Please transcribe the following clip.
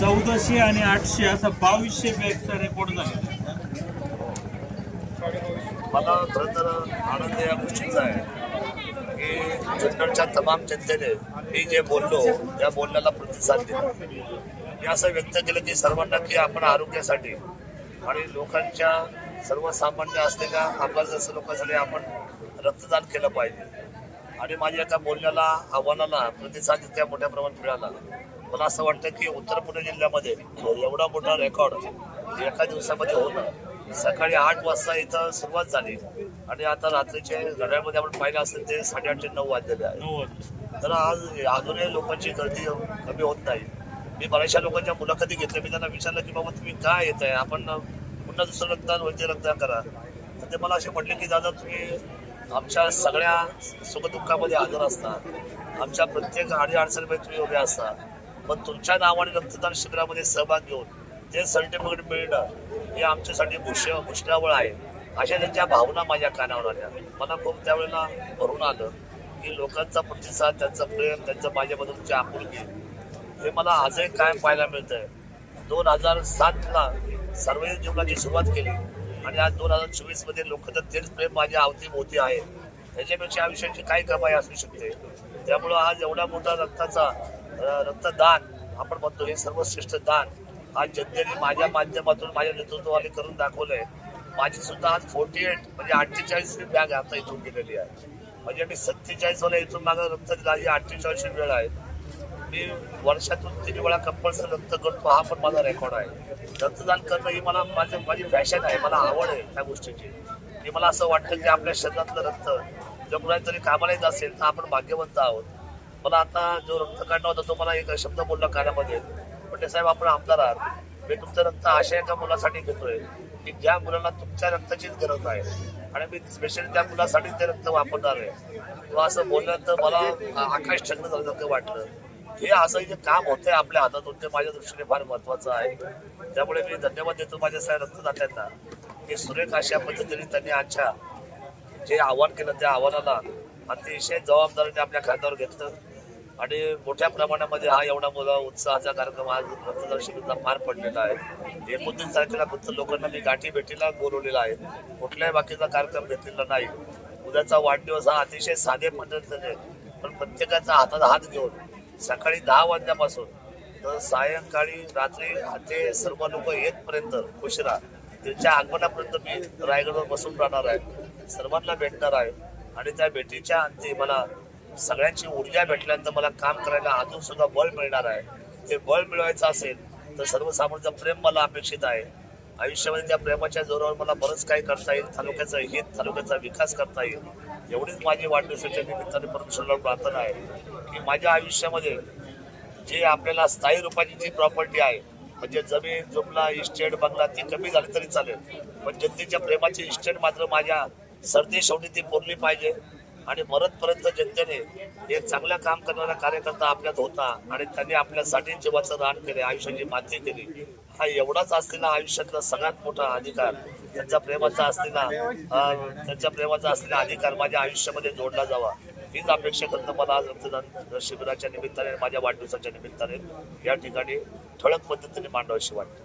चौदाशे आणि आठशे असा बावीसशे बॅगचा रेकॉर्ड झाला. मला खरं तर आनंद या गोष्टीचा आहे. की जुन्नरच्या तमाम जनतेने मी जे बोललो त्या बोलण्याला प्रतिसाद दिला. मी असं व्यक्त केलं की सर्वांना की आपण आरोग्यासाठी आणि लोकांच्या सर्वसामान्य असलेल्या आपल्या जसं लोकांसाठी आपण रक्तदान केलं पाहिजे. आणि माझ्या एका बोलण्याला आव्हानाला प्रतिसाद इतक्या मोठ्या प्रमाणात मिळाला. मला असं वाटतं की उत्तर पुणे जिल्ह्यामध्ये एवढा मोठा रेकॉर्ड एका दिवसामध्ये होणं सकाळी आठ वाजता इथं सुरुवात झाली. आणि आता रात्रीचे घड्याळमध्ये आपण पाहिलं असेल ते साडेआठ ते नऊ वाजलेले आहे. तर आज अजूनही लोकांची गर्दी कमी होत नाही. मी बऱ्याचशा लोकांच्या मुलाखती घेतल्या. मी त्यांना विचारलं की बाबा तुम्ही काय येत आहे आपण पुन्हा दुसरं रक्तदान वैद्य रक्तदान करा. तर ते मला असे म्हटले की दादा तुम्ही आमच्या सगळ्या सुखदुःखामध्ये हजर असतात. आमच्या प्रत्येक अडी अडचणीमध्ये तुम्ही उभे असता पण तुमच्या नावाने रक्तदान शिबिरामध्ये सहभाग घेऊन ते सर्टिफिकेट मिळणं हे आमच्यासाठी भूष भूषणावळ आहे. अशा त्यांच्या भावना माझ्या कानावर आल्या. मला खूप त्यावेळेला भरून आलं की लोकांचा प्रतिसाद त्यांचं प्रेम त्यांचं माझ्याबद्दलची आपुलकी हे मला आजही कायम पाहायला मिळतंय. दोन हजार सातला सार्वजनिक जीवनाची सुरुवात केली. आणि आज दोन हजार चोवीसमध्ये लोक तर तेच प्रेम माझ्या अवतीभोवती आहे. त्याच्यापेक्षा आयुष्याची काय कमाई असू शकते. त्यामुळं आज एवढा मोठा रक्ताचा रक्तदान आपण म्हणतो हे सर्वश्रेष्ठ दान आज जनतेने माझ्या माध्यमातून माझ्या नेतृत्वाने करून दाखवलंय. माझी सुद्धा आज फोर्टी एट म्हणजे अठ्ठेचाळीस बॅग आता इथून गेलेली आहे. म्हणजे मी सत्तेचाळीस वाला इथून माझा रक्त दिला ही अठ्ठेचाळीस वेळ आहे. मी वर्षातून तीन वेळा कंपल्सरी रक्त करतो हा पण माझा रेकॉर्ड आहे. रक्तदान करणं ही मला माझं माझी फॅशन आहे मला आवड आहे त्या गोष्टीची. की मला असं वाटतं की आपल्या शरीरातलं रक्त जर कुणाला तरी कामाला येत असेल तर आपण भाग्यवंत आहोत. मला आता जो रक्त काढणं होता तो मला एक शब्द बोलला कानामध्ये. म्हणजे साहेब आपण आमदार आहात. मी तुमचं रक्त अशा एका मुलासाठी घेतोय. की ज्या मुलाला तुमच्या रक्ताचीच गरज आहे आणि मी स्पेशली त्या मुलासाठी ते रक्त वापरणार आहे. किंवा असं बोलल्यानंतर मला आकाश छंद झाल्यासारखं वाटलं. हे असं जे काम होतंय आपल्या हातातून ते माझ्या दृष्टीने फार महत्वाचं आहे. त्यामुळे मी धन्यवाद देतो माझ्या सगळ्या रक्तदात्यांना. की सुरेख अशा पद्धतीने त्यांनी आजच्या जे आव्हान केलं त्या आव्हानाला अतिशय जबाबदारीने आपल्या खात्यावर घेतलं. आणि मोठ्या प्रमाणामध्ये हा एवढा मोठा उत्साहाचा कार्यक्रम आज रक्तदान शिबिरचा पार पडलेला आहे. एकोणतीस तारखेला फक्त लोकांना मी गाठी भेटीला बोलवलेला आहे. कुठल्याही बाकीचा कार्यक्रम घेतलेला नाही. उद्याचा वाढदिवस हा अतिशय साधे पद्धतीने पण प्रत्येकाचा हातात हात घेऊन सकाळी दहा वाजल्यापासून तर सायंकाळी रात्री ते सर्व लोक येतपर्यंत उशिरा त्यांच्या आगमनापर्यंत मी रायगडवर बसून राहणार आहे. सर्वांना भेटणार आहे. आणि त्या भेटीच्या अंती मला सगळ्यांची ऊर्जा भेटल्यानंतर मला काम करायला अजून सुद्धा बळ मिळणार आहे. ते बळ मिळवायचं असेल तर सर्वसामान्यांचं प्रेम मला अपेक्षित आहे. आयुष्यामध्ये त्या प्रेमाच्या जोरावर मला बरंच काही करता येईल तालुक्याचं हित तालुक्याचा विकास करता येईल. एवढीच माझी वाढदिवसाच्या निमित्ताने परमेश्वराला प्रार्थना आहे की माझ्या आयुष्यामध्ये जे आपल्याला स्थायी रूपाची जी प्रॉपर्टी आहे म्हणजे जमीन जुमला इस्टेट बंगला ती कमी झाली तरी चालेल. पण जनतेच्या प्रेमाची इस्टेट मात्र माझ्या सर्दी शेवटी ती पुरली पाहिजे आणि मरतपर्यंत जनतेने एक चांगलं काम करणारा कार्यकर्ता आपल्यात होता आणि त्यांनी आपल्यासाठी जीवाचं रान केले आयुष्याची माती केली. हा एवढाच असलेला आयुष्यातला सगळ्यात मोठा अधिकार त्यांच्या प्रेमाचा असलेला त्यांच्या प्रेमाचा असलेला अधिकार माझ्या आयुष्यामध्ये जोडला जावा. हीच अपेक्षा करतं मला आज रक्तदान शिबिराच्या निमित्ताने माझ्या वाढदिवसाच्या निमित्ताने. या ठिकाणी ठळक पद्धतीने मांडावीशी वाटतं.